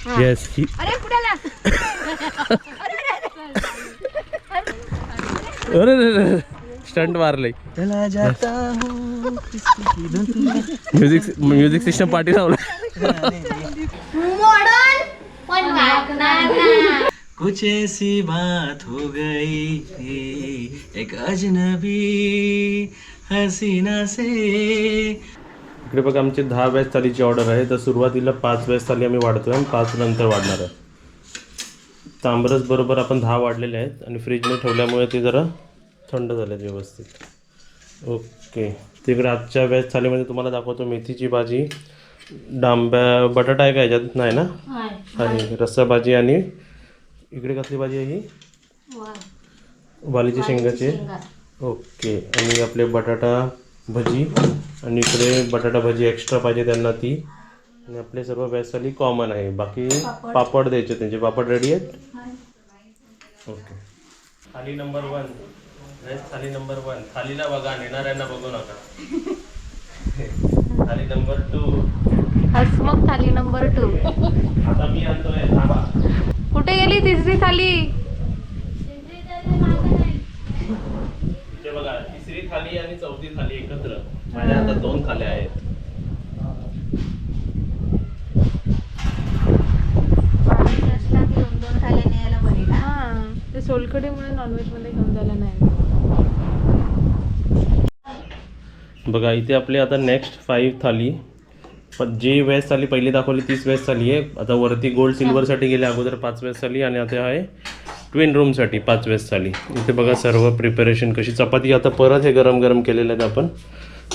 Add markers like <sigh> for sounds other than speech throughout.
Yes अरे कुठे अरे अरे स्टंट मारले चला जाता हूँ म्युझिक म्युझिक सिस्टम पाठी लावला मॉडर्न पण वागणार ना। कुछ ऐसी बात हो गई थी एक अजनबी हसीना से। इकडे बघा आमची दहा व्याज थालीची ऑर्डर आहे. तर सुरुवातीला पाच व्याज थाली आम्ही वाढतोय आणि पाच नंतर वाढणार आहे. तांबरस बरोबर आपण दहा वाढलेले आहेत आणि फ्रीजमध्ये ठेवल्यामुळे ते जरा थंड झाले आहेत व्यवस्थित. ओके तिकडे आजच्या व्याज थालीमध्ये तुम्हाला दाखवतो मेथीची भाजी डांब्या बटाटा आहे का याच्यात नाही ना? आहे रस्सा भाजी आणि इकडे कसली भाजी आहे ही? वालीची शेंगाची. ओके आणि आपले बटाटा भजी. आणि इकडे बटाटा भजी एक्स्ट्रा पाहिजे त्यांना ती. आणि आपले सर्व व्यासाली कॉमन आहे. बाकी पापड. द्यायचे त्यांचे. पापड रेडी आहेत? Okay thali number one veg thali number one थालीला बघा नेणाऱ्यांना बघू नका. <laughs> Thali number two Hasmukh thali number two आता मी आणतोय. थांबा. कुठे गेली तिसरी थाली इथे बघा तिसरी थाली आणि चौथी थाली एकत्र माझ्या हातात दोन थाल्या आहेत. नॉनव्हेजमध्ये घेऊन नाही. बघा इथे आपले आता नेक्स्ट फाईव्ह थाली. पण जी वेज थाली पहिली दाखवली तीच वेज थाली आहे. आता वरती गोल्ड सिल्वरसाठी गेले अगोदर पाच वेज थाली आणि आता आहे ट्विन रूमसाठी पाच वेज थाली. इथे बघा सर्व प्रिपरेशन कशी चपाती आता परत हे गरम गरम केलेलं आहेत आपण.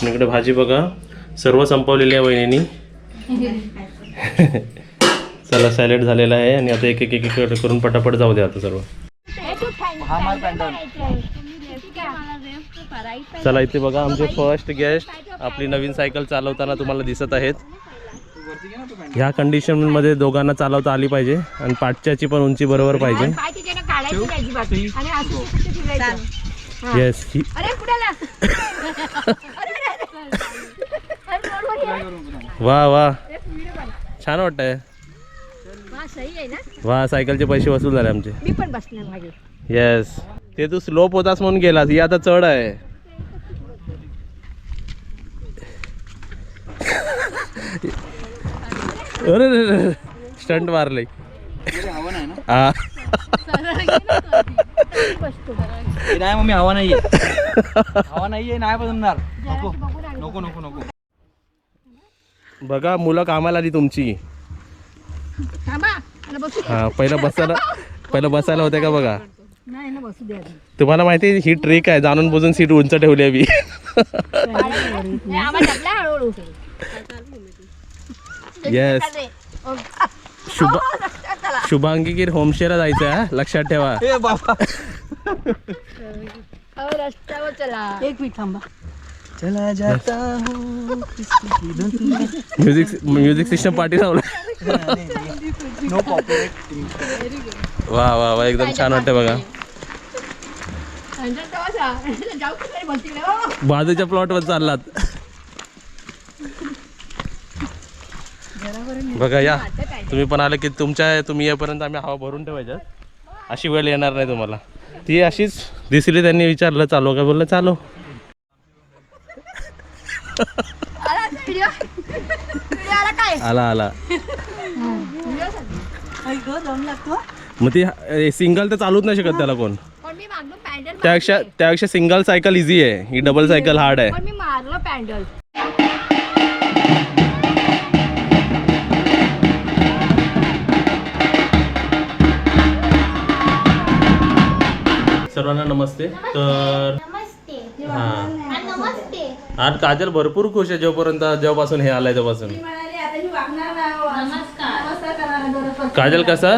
आणि इकडे भाजी बघा. सर्व संपवलेली आहे वहिनीनी. <laughs> चला सॅलेड झालेला आहे आणि आता एक एक एक एक करून पटापट जाऊ द्या आता सर्व. हा चला इथे बघा आमचे फर्स्ट गेस्ट आपली नवीन सायकल चालवताना तुम्हाला दिसत आहेत. ह्या कंडिशनमध्ये दोघांना चालवता आली पाहिजे आणि पाठच्याची पण उंची बरोबर पाहिजे. येस <laughs> अरे कुठे वा वा. छान वाटतंय. सही आहे ना? वा सायकलचे पैसे वसूल झाले आमचे. मी पण बसणार मागे. येस ते तू स्लोप होतास म्हणून गेलास ही आता चढ आहे. अरे स्टंट मारले नाही ना हा. नाही मम्मी हवा नाहीये. हवा नाहीये नाही बदलणार. नको नको नको. बघा मुलं कामाला आली तुमची. हा पहिलं बसायला पहिलं बसायला होते का बघा? नाही ना बसू द्या तुम्हाला माहिती आहे ही ट्रिक आहे जाणून बुजून सीट उंच ठेवली आहे येस शुभ शुभांगी गिर होमस्टेला जायचं आहे हा? लक्षात ठेवा. ए बाबा. रस्त्यावर चला. एक मिनिट थांबा. चला जाता म्युझिक म्युझिक सिस्टम पाठी लावला वा वा वा एकदम छान वाटतं बघा. बाजूच्या प्लॉटवर चाललात. बघा या. तुम्ही पण आले की तुमच्या तुम्ही येईपर्यंत आम्ही हवा भरून ठेवायच्या. अशी वेळ येणार नाही तुम्हाला. ती अशीच दिसली त्यांनी विचारलं चालू का? बोललं चालू. आला आला काय आला. आला मग ती सिंगल तर चालूच नाही शकत त्याला कोण. त्यापेक्षा त्यापेक्षा सिंगल सायकल इझी आहे. ही डबल सायकल हार्ड आहे. पण मी मारलो पॅन्डल. सर्वांना नमस्ते. तर हा. आज काजल भरपूर खुश आहे जेव्हापर्यंत जेव्हापासून हे आलंय तेव्हापासून. काजल कसा?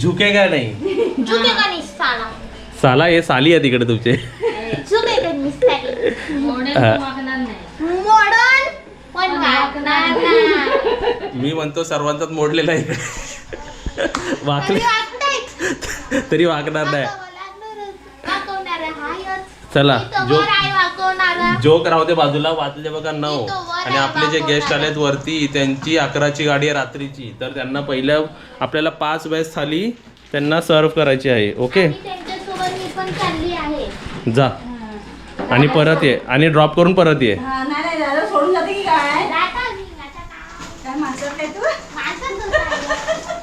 झुके का नाही? झुकेगा नहीं साला? साला हे साली आहे तिकडे तुमचे. झुकेगा नहीं हा. मॉडर्न पण वागणार ना मी म्हणतो सर्वांचाच मोडलेला आहे इकडे. वाकले. तरी वागणार नाही. चला जो जोक राहते बाजूला वाजले बघा नऊ. आणि आपले जे गेस्ट आलेत वरती त्यांची अकराची गाडी आहे रात्रीची. तर त्यांना पहिल्या आपल्याला पाच वेळेस थाली त्यांना सर्व करायची आहे ओके आणि त्यांच्यासोबत मी पण चालली आहे. जा. आणि परत ये आणि ड्रॉप करून परत ये. हा, नाही नाही दादा सोडून जाते की काय? जाता मी, आता का? काय माणसं काय तू? माणसाचं काय?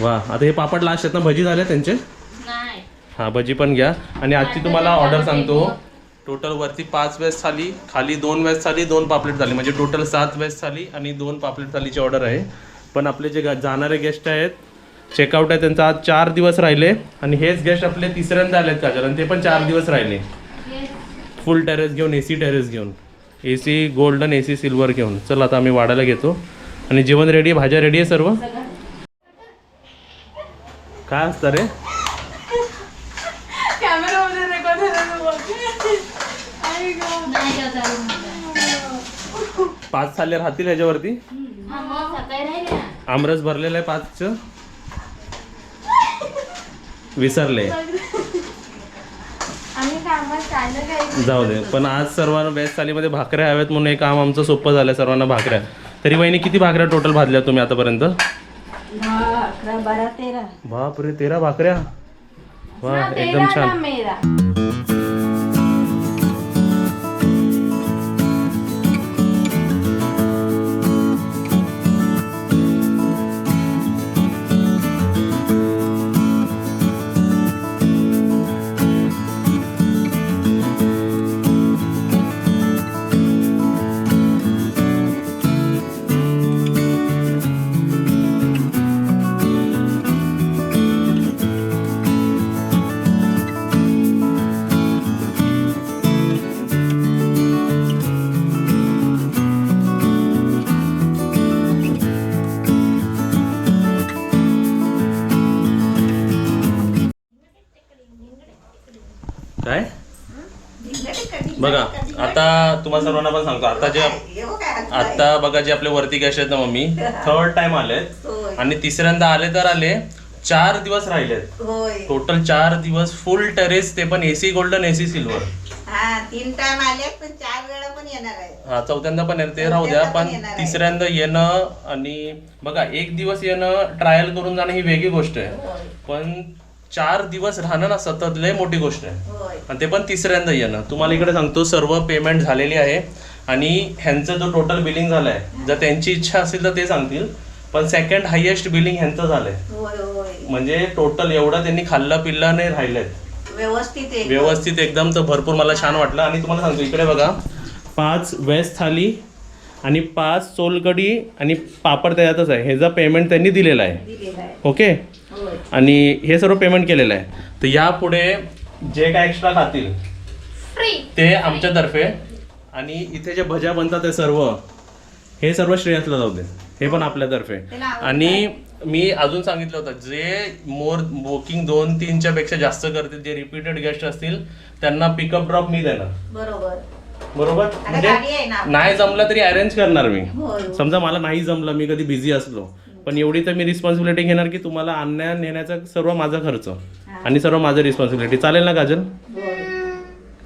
वा आता हे पापड लास्ट आहेत ना भजी झाले त्यांचे? नाही. हां भजी पण घ्या. आणि आजची तुम्हाला ऑर्डर सांगतो. टोटल वरती पाच वेज थाली खाली दोन वेज थाली दोन पापलेट थाली. म्हणजे टोटल सात वेज थाली आणि दोन पापलेट थालीची ऑर्डर आहे. पण आपले जे जाणारे गेस्ट आहेत चेकआउट आहे त्यांचा आज चार दिवस राहिले आणि हेच गेस्ट आपले तिसऱ्यांदा आलेत काजल आणि ते पण चार दिवस राहिले. फुल टेरेस घेऊन ए सी टेरेस घेऊन. A C golden A C silver घेऊन. चल आता आम्ही वाढायला घेतो. आणि जेवण रेडी आहे? भाज्या रेडी आहे सर्व? काय असतं रे कॅमेरामध्ये रेकॉर्ड झालेलं बघ आई गं. नाही का चालू पाच थाले राहतील ह्याच्यावरती? हा, आमरस भरलेलं आहे पाचचं. विसरले. जाऊ दे. पण आज सर्वांना बेस्ट थालीमध्ये भाकऱ्या हव्यात म्हणून हे काम आमचं सोपं झालं सर्वांना भाकऱ्या. तरी वहिनी किती भाकऱ्या टोटल भाजल्या तुम्ही आतापर्यंत? बापरे तेरा भाकऱ्या? वा एकदम छान. तुम्हाला सर्वांना पण सांगतो. आता जे आता बघा जे आपले वरती गेस्ट आहेत ना मम्मी <laughs> थर्ड टाइम आलेत. आणि तिसऱ्यांदा आले तर आले चार दिवस राहिलेत. टोटल चार दिवस फुल टेरेस ते पण एसी गोल्डन एसी सिल्वर हा तीन टाइम आले पण चार वेळा पण येणार आहे हा चौथ्यांदा पण ते राहू द्या पण. तिसऱ्यांदा येणं आणि बघा एक दिवस येणं ट्रायल करून जाणं ही वेगळी गोष्ट आहे. पण चार दिवस राहणं ना सतत लय मोठी गोष्ट आहे. आणि ते पण तिसऱ्यांदा येणं. तुम्हाला इकडे सांगतो सर्व पेमेंट झालेली आहे. आणि ह्यांचं जो टोटल बिलिंग झालंय जर त्यांची इच्छा असेल तर ते सांगतील. पण सेकंड हायेस्ट बिलिंग ह्यांचं झालंय. म्हणजे टोटल एवढं त्यांनी खाल्लं पिल्लं नाही राहिलेत. व्यवस्थित आहे व्यवस्थित एकदम तर भरपूर मला छान वाटलं. आणि तुम्हाला सांगतो इकडे बघा. पाच वेज थाली आणि पाच सोलकडी आणि पापड त्याच्यातच आहे. ह्याचा पेमेंट त्यांनी दिलेला आहे. आहे. ओके? आणि हे सर्व पेमेंट केलेलं आहे. तर यापुढे जे काय एक्स्ट्रा खातील फ्री ते आमच्यातर्फे. आणि इथे जे भज्या बनतात ते सर्व हे सर्व श्रेयसला जाऊ दे. हे पण आपल्यातर्फे. आणि मी अजून सांगितलं होतं जे मोर बुकिंग दोन तीनच्या पेक्षा जास्त करतील जे रिपीटेड गेस्ट असतील त्यांना पिकअप ड्रॉप मी देणार. बरोबर. बरोबर? म्हणजे नाही जमलं तरी अरेंज करणार मी. समजा मला नाही जमलं मी कधी बिझी असलो पण एवढी तर मी रिस्पॉन्सिबिलिटी घेणार की तुम्हाला आणण्या नेण्याचा सर्व माझा खर्च आणि सर्व माझं रिस्पॉन्सिबिलिटी चालेल ना काजल? होय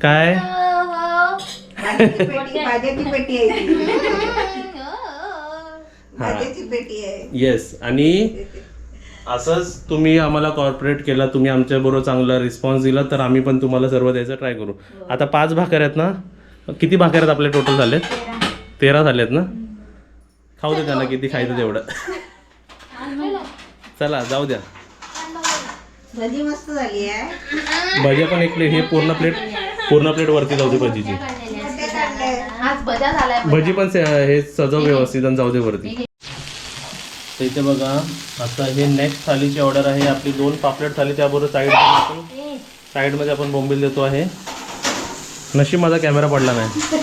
काय येस आणि असंच तुम्ही आम्हाला कॉर्पोरेट केला तुम्ही आमच्या बरोबर चांगला रिस्पॉन्स दिला तर आम्ही पण तुम्हाला सर्व द्यायचं ट्राय करू. आता पाच भाकर आहेत ना? किती भाकर आहेत आपले टोटल झालेत? तेरा झालेत ना? खाऊ दे त्यांना किती खायचं तेवढं. चला जाऊ द्या. भजी मस्त झाली आहे. भजी पण एक प्लेट हे पूर्ण प्लेट पूर्ण प्लेट वरती जाऊ दे भजीची. कुठे काढलंय आज बजा झालाय. भजी पण से- हे सजव व्यवस्थित आणि जाऊ दे वरती. तर इथे बघा आता हे नेक्स्ट थालीची ऑर्डर आहे. आपली दोन पापलेट थाली त्याबरोबर साईड आपण साईडमध्ये आपण बोंबील देतो आहे. नशीब माझा कॅमेरा पडला नाही.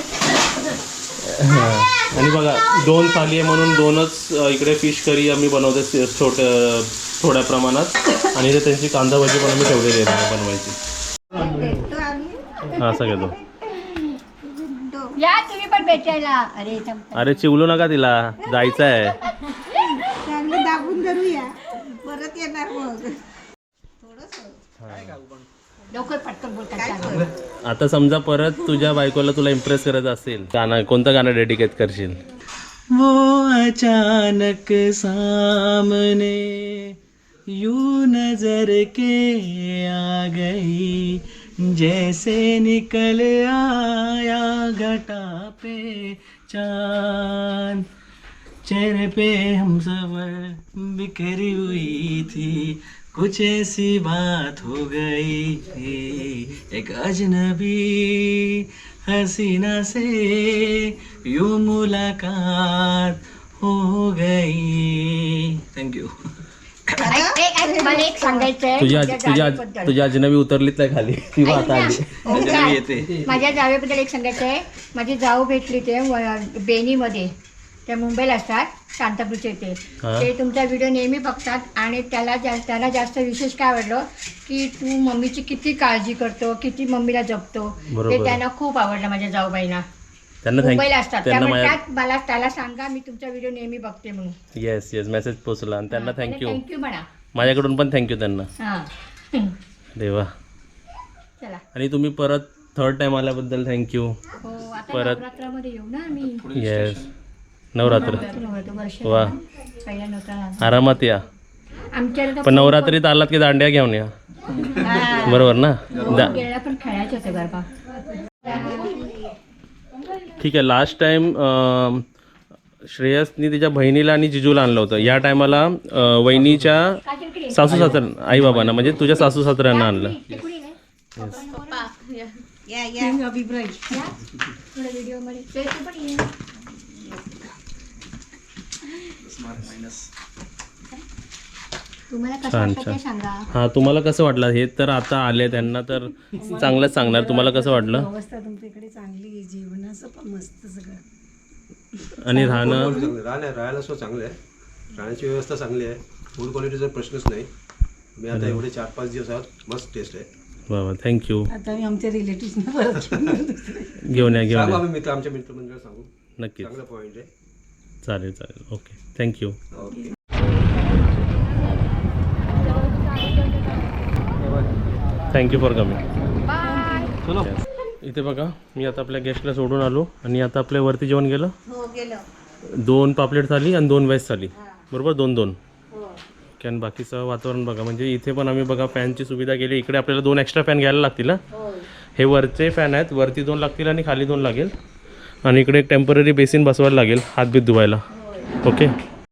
<laughs> आणि बघा दोन थाली आहे म्हणून दोनच इकडे फिश करी आम्ही बनवतो छोट थोड्या प्रमाणात. आणि इथे त्यांची कांदा भाजी पण आम्ही ठेवलेली आहे बनवायची. हा असं घेतो. या तुम्ही पण भेटायला. अरे अरे चिवलू नका तिला. जायचं आहे. लवकर पटकन बोल काय चालू आता समजा परत तुझ्या बायकोला तुला इम्प्रेस करायचं असेल गाणं कोणतं गाणं डेडिकेट करशील? वो अचानक सामने यू नजर के आ गई जैसे निकल आया घटा पे चांद। चेहरे पे हम सफर बिखरी हुई थी कुछ ऐसी बात हो गई थी। एक अजनबी हसीना से यूं मुलाकात हो गई। थँक्यू ऐक, मला एक सांगायचंय तुझ्या अजनबी उतरलीत नाही खाली. ती आता. आली? येते. माझ्या जावेबद्दल एक सांगायचं आहे माझी जाऊ भेटली ते बेनीमध्ये. त्या मुंबईला असतात. शांतापूरच्या इथे हा. ते तुमचा व्हिडिओ नेहमी बघतात आणि त्याला जा त्याला जास्त विशेष काय आवडलं की तू मम्मीची किती काळजी करतो किती मम्मीला जपतो बरोबर. ते त्यांना खूप आवडलं माझ्या जाऊबाईंना. त्यांना मुंबईला थँक असतात. त्यांना त्यामुळे माझ्या त्यात मला त्याला सांगा मी तुमचा व्हिडिओ नेहमी बघते म्हणून. येस येस मेसेज पोचला आणि त्यांना थँक्यू थँक्यू म्हणा. माझ्याकडून पण थँक्यू त्यांना. हां. देवा. चला. आणि तुम्ही परत थर्ड टाइम आल्याबद्दल थँक्यू हो आता परत. नवरात्रामध्ये येऊ ना आम्ही. येस नवरात्र. वा. आरामात या. पण नवरात्रीत आलात की दांड्या घेऊन या? बरोबर ना? दा गेला पण खेळायचे होते गरबा. ठीक आहे लास्ट टाइम श्रेयसनी तिच्या बहिणीला आणि जिजूला आणलं होतं. या टायमाला वहिनीच्या सासू सासर आई बाबांना म्हणजे तुझ्या सासू सासऱ्यांना आणलं. व्हिडिओ छान, छान. हां तुम्हाला कसं वाटलं? हे तर आता आले त्यांना तर चांगलंच सांगणार. <laughs> तुम्हाला कसं वाटलं? अवस्था तुमच्या इकडे चांगली आहे जेवणाचं पण मस्त सगळं. आणि राहणं राहायला राहायला सुद्धा चांगलं आहे. राहण्याची व्यवस्था चांगली आहे. फूड क्वालिटीचा प्रश्नच नाही. मी आता एवढे चार पाच दिवस आहात. मस्त टेस्ट आहे. बाबा थँक्यू आता मी आमच्या रिलेटिव्ह परत घेऊन या घेऊन सांगू या. आम्ही मित्र आमच्या मित्रमंडळ सांगू. नक्कीच. चांगला पॉईंट आहे. चालेल चालेल. Okay. Thank you thank you for coming इथे बघा मी आता आपल्या गेस्टला सोडून आलो आणि आता आपल्या वरती जेवण गेलं? हो दोन पापलेट झाली आणि दोन वेज झाली बरोबर? दोन दोन. आणि बाकीचं वातावरण बघा. म्हणजे इथे पण आम्ही बघा फॅनची सुविधा केली. इकडे आपल्याला दोन एक्स्ट्रा फॅन घ्यायला लागतील हे. वरचे फॅन आहेत. वरती दोन लागतील आणि खाली दोन लागेल. आणि इकडे एक टेंपररी बेसिन बसवायला लागेल हात बीत धुवायला. ओके